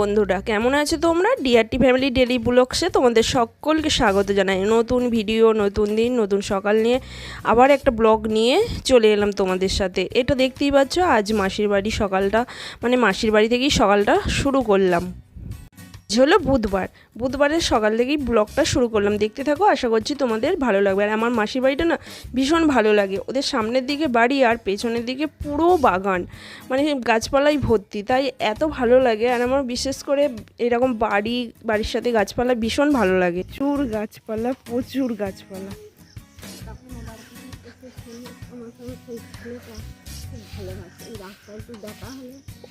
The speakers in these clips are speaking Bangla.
বন্ধুরা, কেমন আছো তোমরা? ডিআরটি ফ্যামিলি ডেলি ব্লগসে তোমাদের সকলকে স্বাগত জানাই। নতুন ভিডিও নতুন দিন, নতুন সকাল নিয়ে আবার একটা ব্লগ নিয়ে চলে এলাম তোমাদের সাথে। এটা দেখতেই পাচ্ছ, আজ মাসির বাড়ি সকালটা মানে মাসির বাড়ি থেকেই সকালটা শুরু করলাম। হলো বুধবার। বুধবারের সকাল থেকেই ব্লগটা শুরু করলাম। দেখতে থাকো, আশা করছি তোমাদের ভালো লাগবে। আর আমার মাসির বাড়িটা না ভীষণ ভালো লাগে। ওদের সামনের দিকে বাড়ি আর পেছনের দিকে পুরো বাগান। মানে গাছপালাই ভর্তি, তাই এত ভালো লাগে। আর আমার বিশেষ করে এরকম বাড়ি, বাড়ির সাথে গাছপালা ভীষণ ভালো লাগে। প্রচুর গাছপালা প্রচুর গাছপালা।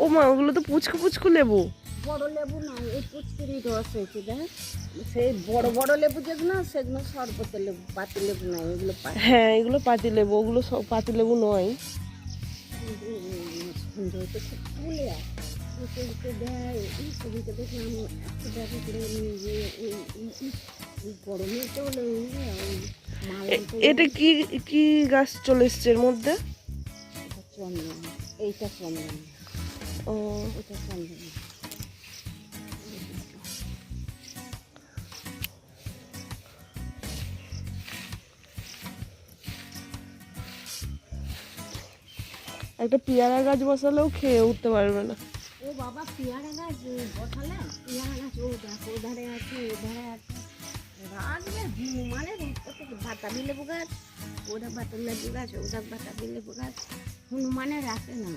ও মা ওগুলো তো পুচকু পুচকু লেবু। বড় লেবু না এই পুচকিরি রস হয়েছে দেখ। সেই বড় বড় লেবু যেগুলো সেগুলো সরবতে লেবু পাতি লেবু না এগুলো হ্যাঁ এগুলো পাতি লেবু ওগুলো সব পাতি লেবু নয়। সুন্দর তো খুব ফুলে উঠে উঠে দেয় এই ছবিতে দেখলাম একশো টাকা করে নিয়ে গিয়ে ওই গরমে এটা কি কি গাছ চলে এসছে এর মধ্যে? চন্দন এইটা চন্দন ও এটা চন্দন একটা পেয়ারা গাছ বসালেও খেয়ে উঠতে পারবে না ও বাবা পেয়ারা গাছ বসালে পেয়ারা গাছ ও দেখো ও ধারে আছে ও ধারে আছে রাখবে মানে বাতাবি লেবু গাছ ওটা বাতাবি লেবু গাছ ওটা বাতাবি লেবু গাছ হনুমানে রাখে না।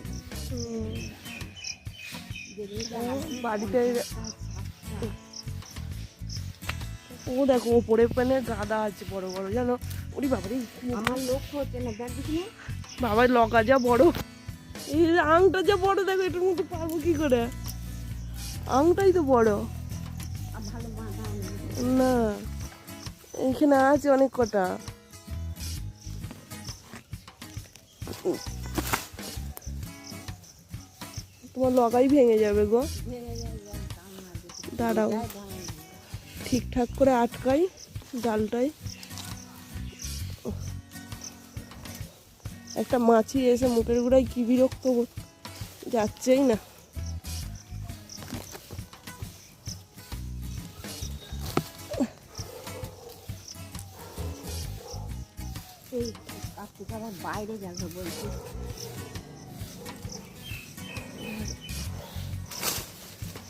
বাড়িতে ও দেখো ওপরে মানে গাদা আছে বড় বড় জানো? ওরি বাবারে আমার লক্ষ্য হচ্ছে না দেখ দেখিনি বাবার লগা যা বড়। এই আংটা যা বড় দেখো এটার মধ্যে পারব কি করে? আংটাই তো বড়। না এখানে আছে অনেক কটা। তোমার লগাই ভেঙে যাবে গো দাঁড়াও। ঠিকঠাক করে আটকাই জালটাই। একটা মাছি এসে মুখের গুড়ায় কি বিরক্ত যাচ্ছেই না আবার বাইরে যাবে বলছি।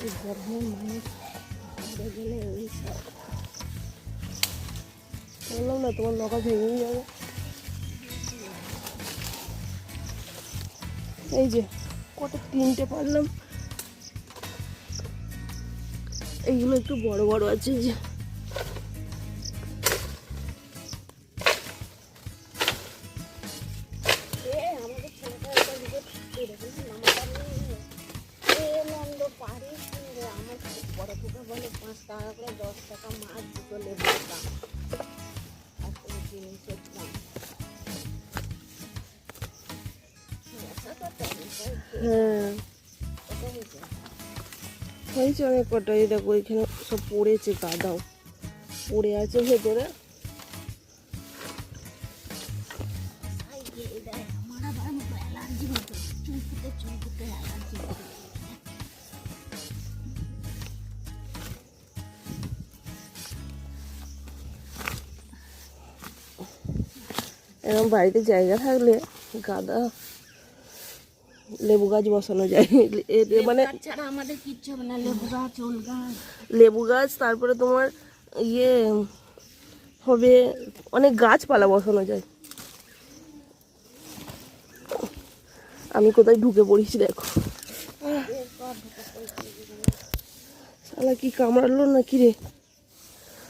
এই মানুষ বাইরে গেলে ওই সব। বললাম না, তোমার লগা ভেঙেই যাবে। এই যে কত তিনটে পারলাম। এইগুলো একটু বড় বড় আছে যে। টাকা করে দশ টাকা মাছ দুটো লেবুর দাম আর কোনো জিনিসের দাম। হ্যাঁ। হয়েছে? হয়েছে অনেক কটা এই দেখো এখানে সব পড়েছে কাদাও পড়ে আছে ভেতরে। আই রে, দেখ, আমার আবার অ্যালার্জি হতো চুলকুতে চুলকুতে অ্যালার্জি। এরকম বাড়িতে জায়গা থাকলে গাদা লেবু গাছ বসানো যায়। মানে আমাদের কিচ্ছু হবে না লেবু গাছ ওল গাছ। লেবু গাছ তারপরে তোমার ইয়ে হবে অনেক গাছপালা বসানো যায়। আমি কোথায় ঢুকে পড়েছি দেখো। শালা কি কামড়ালো না কি রে?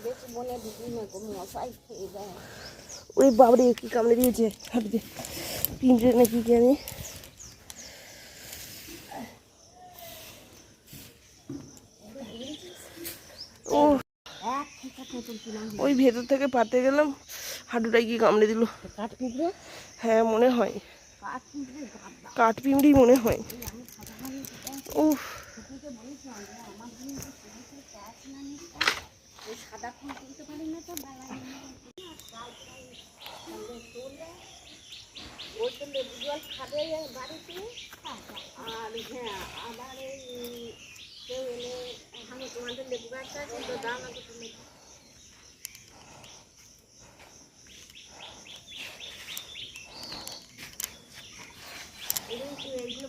বেশি ঢুকি না মশাই খেয়ে দেয় ওই বাবরে কি কামড়ে দিয়েছে? হাঁটতে পিঁপড়ে নাকি কি জানি? ও ওই ভেতর থেকে পাতে গেলাম হাঁটুটাই কি কামড়ে দিল? হ্যাঁ মনে হয়। কাঠ পিমড়ি মনে হয়। উফ। সাদা ফুল তুলতে না তো ওই তো লেবু জল খাবে বাড়িতে আর হ্যাঁ আবার এই কেউ এলে আমি তোমাদের লেবু আছে তো দাম আছে তুমি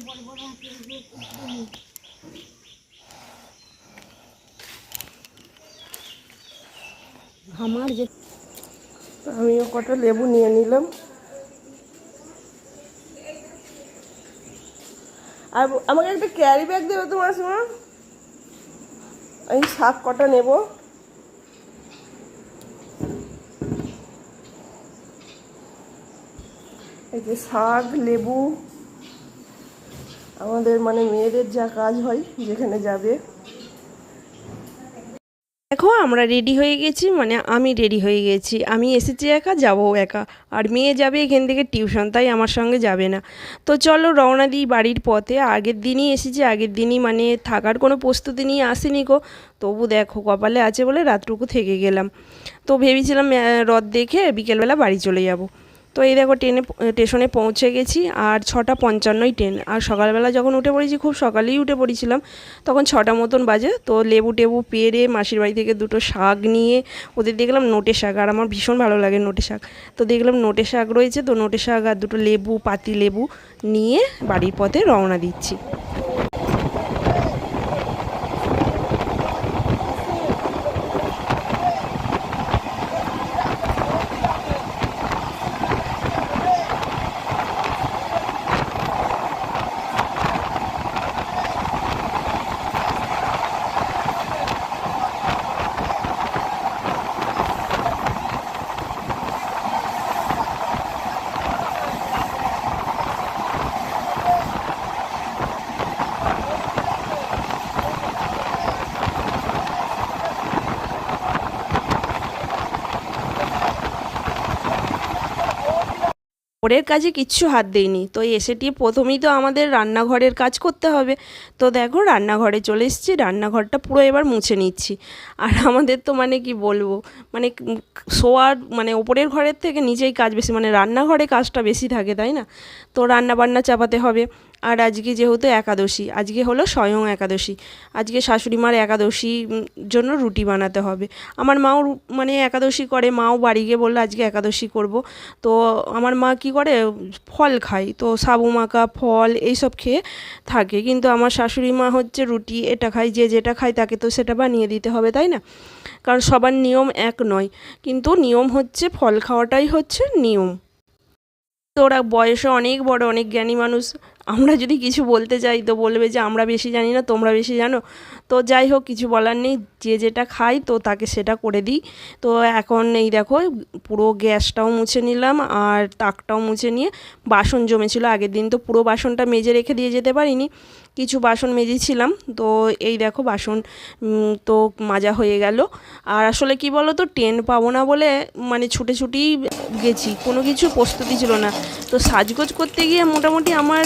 বড় বড় আছে আমার যে আমিও কটা লেবু নিয়ে নিলাম। আর আমাকে একটা ক্যারি ব্যাগ দেবে তোমার সময় আমি শাক কটা নেব। এই যে শাক, লেবু। আমাদের মানে মেয়েদের যা কাজ হয়, যেখানে যাবে। দেখো, আমরা রেডি হয়ে গেছি মানে আমি রেডি হয়ে গেছি। আমি এসেছি একা, যাব একা। আর মেয়ে যাবে এখান থেকে টিউশন তাই আমার সঙ্গে যাবে না। তো চলো রওনা দিই বাড়ির পথে। আগের দিনই এসেছি, আগের দিনই মানে থাকার কোনো প্রস্তুতি নিয়ে আসিনি গো। তবু দেখো, কপালে আছে বলে রাতটুকু থেকে গেলাম। তো ভেবেছিলাম রথ দেখে বিকেলবেলা বাড়ি চলে যাব। তো এই দেখো ট্রেনে স্টেশনে পৌঁছে গেছি আর ছটা পঞ্চান্নই ট্রেন। আর সকালবেলা যখন উঠে পড়েছি, খুব সকালেই উঠে পড়েছিলাম। তখন ছটা মতন বাজে, তো লেবু টেবু পেরে মাসির বাড়ি থেকে দুটো শাক নিয়ে ওদের দেখলাম নোটে শাক, আর আমার ভীষণ ভালো লাগে নোটে শাক। তো দেখলাম নোটে শাক রয়েছে, তো নোটে শাক আর দুটো লেবু, পাতি লেবু নিয়ে বাড়ির পথে রওনা দিচ্ছি। ওরের কাজে কিচ্ছু হাত দেয়নি তো এসেটি প্রথমেই তো আমাদের রান্নাঘরের কাজ করতে হবে। তো দেখো রান্নাঘরে চলে এসেছি, রান্নাঘরটা পুরো এবার মুছে নিচ্ছি। আর আমাদের তো মানে কি বলব মানে শোয়ার মানে ওপরের ঘরের থেকে নিজেই কাজ বেশি মানে রান্নাঘরে কাজটা বেশি থাকে, তাই না? তো রান্না বান্না চাপাতে হবে। আর আজকে যেহেতু একাদশী, আজকে হলো স্বয়ং একাদশী। আজকে শাশুড়ি মার একাদশী জন্য রুটি বানাতে হবে। আমার মাও মানে একাদশী করে, মাও বাড়ি গিয়ে বলল, আজকে একাদশী করব। তো আমার মা কি করে, ফল খায়। তো সাবু মাখা, ফল এইসব খেয়ে থাকে। কিন্তু আমার শাশুড়ি মা হচ্ছে রুটি, এটা খায়, যে যেটা খায় তাকে তো সেটা বানিয়ে দিতে হবে, তাই না? কারণ সবার নিয়ম এক নয়। কিন্তু নিয়ম হচ্ছে, ফল খাওয়াটাই হচ্ছে নিয়ম। তো ওরা বয়সে অনেক বড়, অনেক জ্ঞানী মানুষ। আমরা যদি কিছু বলতে চাই তো বলবে যে আমরা বেশি জানি না, তোমরা বেশি জানো। তো যাই হোক, কিছু বলার নেই। যে যেটা খাই তো তাকে সেটা করে দিই। তো এখন এই দেখো, পুরো গ্যাসটাও মুছে নিলাম আর তাকটাও মুছে নিয়ে বাসন জমেছিল। আগের দিন তো পুরো বাসনটা মেজে রেখে দিয়ে যেতে পারিনি, কিছু বাসন মেজেছিলাম। তো এই দেখো, বাসন তো মাজা হয়ে গেল। আর আসলে কি বলো তো ট্রেন পাবো না বলে মানে ছুটে ছুটেই গেছি। কোনো কিছু প্রস্তুতি ছিল না। তো সাজগোজ করতে গিয়ে মোটামুটি আমার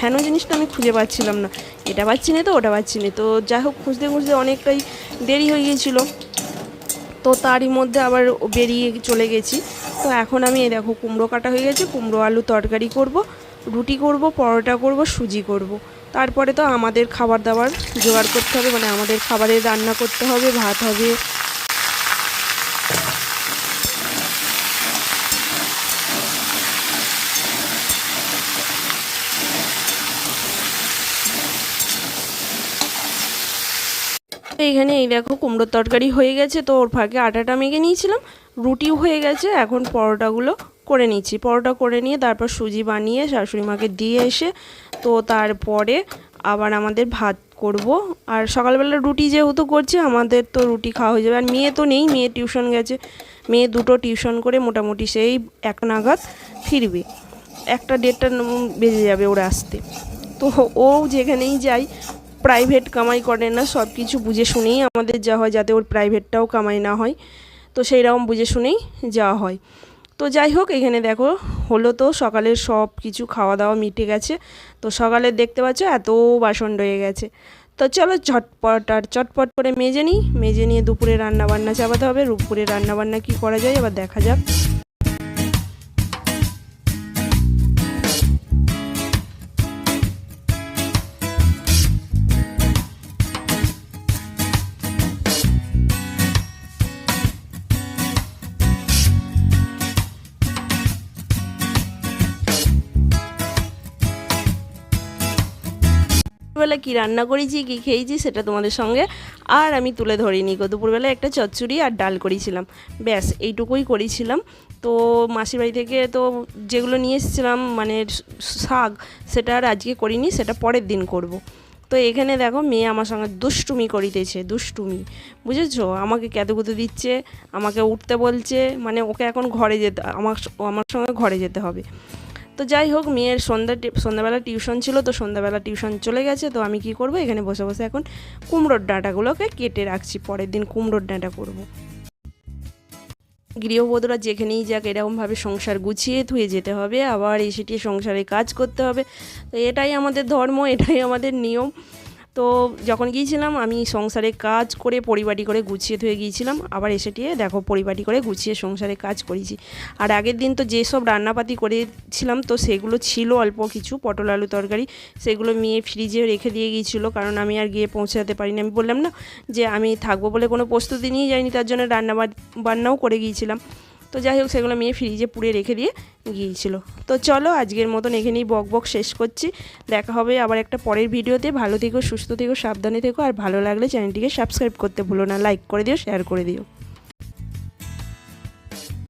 হেন জিনিসটা আমি খুঁজে পাচ্ছিলাম না? এটা পাচ্ছি না তো, ওটা পাচ্ছি না। তো যাই হোক, খুঁজতে খুঁজতে অনেকটাই দেরি হয়ে গিয়েছিল। তো তারই মধ্যে আবার বেরিয়ে চলে গেছি। তো এখন আমি দেখো, কুমড়ো কাটা হয়ে গেছে। কুমড়ো, আলু তরকারি করব, রুটি করব, পরোটা করব, সুজি করব। তারপরে তো আমাদের খাবার দাবার জোগাড় করতে হবে মানে আমাদের খাবারের রান্না করতে হবে, ভাত হবে এখানে এই দেখো কুমড়োর তরকারি হয়ে গেছে, তো ওর ফাঁকে আটাটা মেখে নিয়েছিলাম, রুটিও হয়ে গেছে, এখন পরোটাগুলো করে নিচ্ছি। পরোটা করে নিয়ে তারপর সুজি বানিয়ে শাশুড়ি মাকে দিয়ে এসে, তো তারপরে আবার আমাদের ভাত করব। আর সকালবেলা রুটি যেহেতু করছি, আমাদের তো রুটি খাওয়া হয়ে যাবে। আর মেয়ে তো নেই, মেয়ে টিউশন গেছে। মেয়ে দুটো টিউশন করে মোটামুটি সেই এক নাগাদ ফিরবে। একটা দেড়টা বেজে যাবে ওরা আসতে। তো ও যেখানেই যাই প্রাইভেট কামাই করে না সব কিছু বুঝে শুনেই আমাদের যাওয়া হয়, যাতে ওর প্রাইভেটটাও কামাই না হয়। তো সেই রকম বুঝে শুনেই যাওয়া হয়। তো যাই হোক, এখানে দেখো, হলো তো, সকালের সব কিছু খাওয়া দাওয়া মিটে গেছে। তো সকালে দেখতে পাচ্ছ, এত বাসন রয়ে গেছে। তো চলো ঝটপট আর চটপট করে মেজে নিই। মেজে নিয়ে দুপুরে রান্না বান্না চাপাতে হবে, দুপুরে রান্না বান্না কী করা যায় এবার দেখা যাক। দুপুরবেলা কী রান্না করেছি, কী খেয়েছি সেটা তোমাদের সঙ্গে। আর আমি তুলে ধরিনি, গো। দুপুরবেলা একটা চচ্চড়ি আর ডাল করেছিলাম। ব্যাস, এইটুকুই করেছিলাম। তো মাসির বাড়ি থেকে তো যেগুলো নিয়ে এসেছিলাম মানে শাক, সেটা আর আজকে করিনি, সেটা পরের দিন করব। তো এখানে দেখো, মেয়ে আমার সঙ্গে দুষ্টুমি করিতেছে, দুষ্টুমি। বুঝেছ? আমাকে কেঁদুকুতু দিচ্ছে, আমাকে উঠতে বলছে মানে ওকে এখন ঘরে যেতে, আমার আমার সঙ্গে ঘরে যেতে হবে। তো যাই হোক, মেয়ের সন্ধ্যা সন্ধ্যাবেলা টিউশন ছিল, তো সন্ধ্যাবেলা টিউশন চলে গেছে। তো আমি কি করব? এখানে বসে বসে এখন কুমড়োর ডাঁটাগুলোকে কেটে রাখছি। পরের দিন কুমড়োর ডাঁটা করব। গৃহবধূরা যেখানেই যাক, এরকমভাবে সংসার গুছিয়ে থুয়ে যেতে হবে। আবার এসেটি সংসারে কাজ করতে হবে। তো এটাই আমাদের ধর্ম, এটাই আমাদের নিয়ম। তো যখন গিয়েছিলাম, আমি সংসারে কাজ করে পরিপাটি করে গুছিয়ে ধুয়ে গিয়েছিলাম। আবার এসেটিয়ে দেখো পরিপাটি করে গুছিয়ে সংসারে কাজ করেছি। আর আগের দিন তো যেসব রান্নাপাতি করেছিলাম, তো সেগুলো ছিল অল্প কিছু, পটল আলু তরকারি, সেগুলো মেয়ে ফ্রিজে রেখে দিয়ে গিয়েছিল। কারণ আমি আর গিয়ে পৌঁছাতে পারিনি। আমি বললাম, না, যে আমি থাকব বলে কোনো প্রস্তুতি নিয়ে যাইনি, তার জন্য রান্না বান্নাও করে গিয়েছিলাম। তো যাই হোক, সেগুলো মেয়ে ফ্রিজে পুড়ে রেখে দিয়ে গিয়েছিল। তো চলো, আজকের মতন এখানেই বক বক শেষ করছি। দেখা হবে আবার একটা পরের ভিডিওতে। ভালো থেকো, সুস্থ থেকো, সাবধানে থেকো, আর ভালো লাগলে চ্যানেলটিকে সাবস্ক্রাইব করতে ভুলো না। লাইক করে দিও শেয়ার করে দিও।